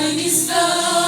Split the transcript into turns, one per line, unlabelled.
міста.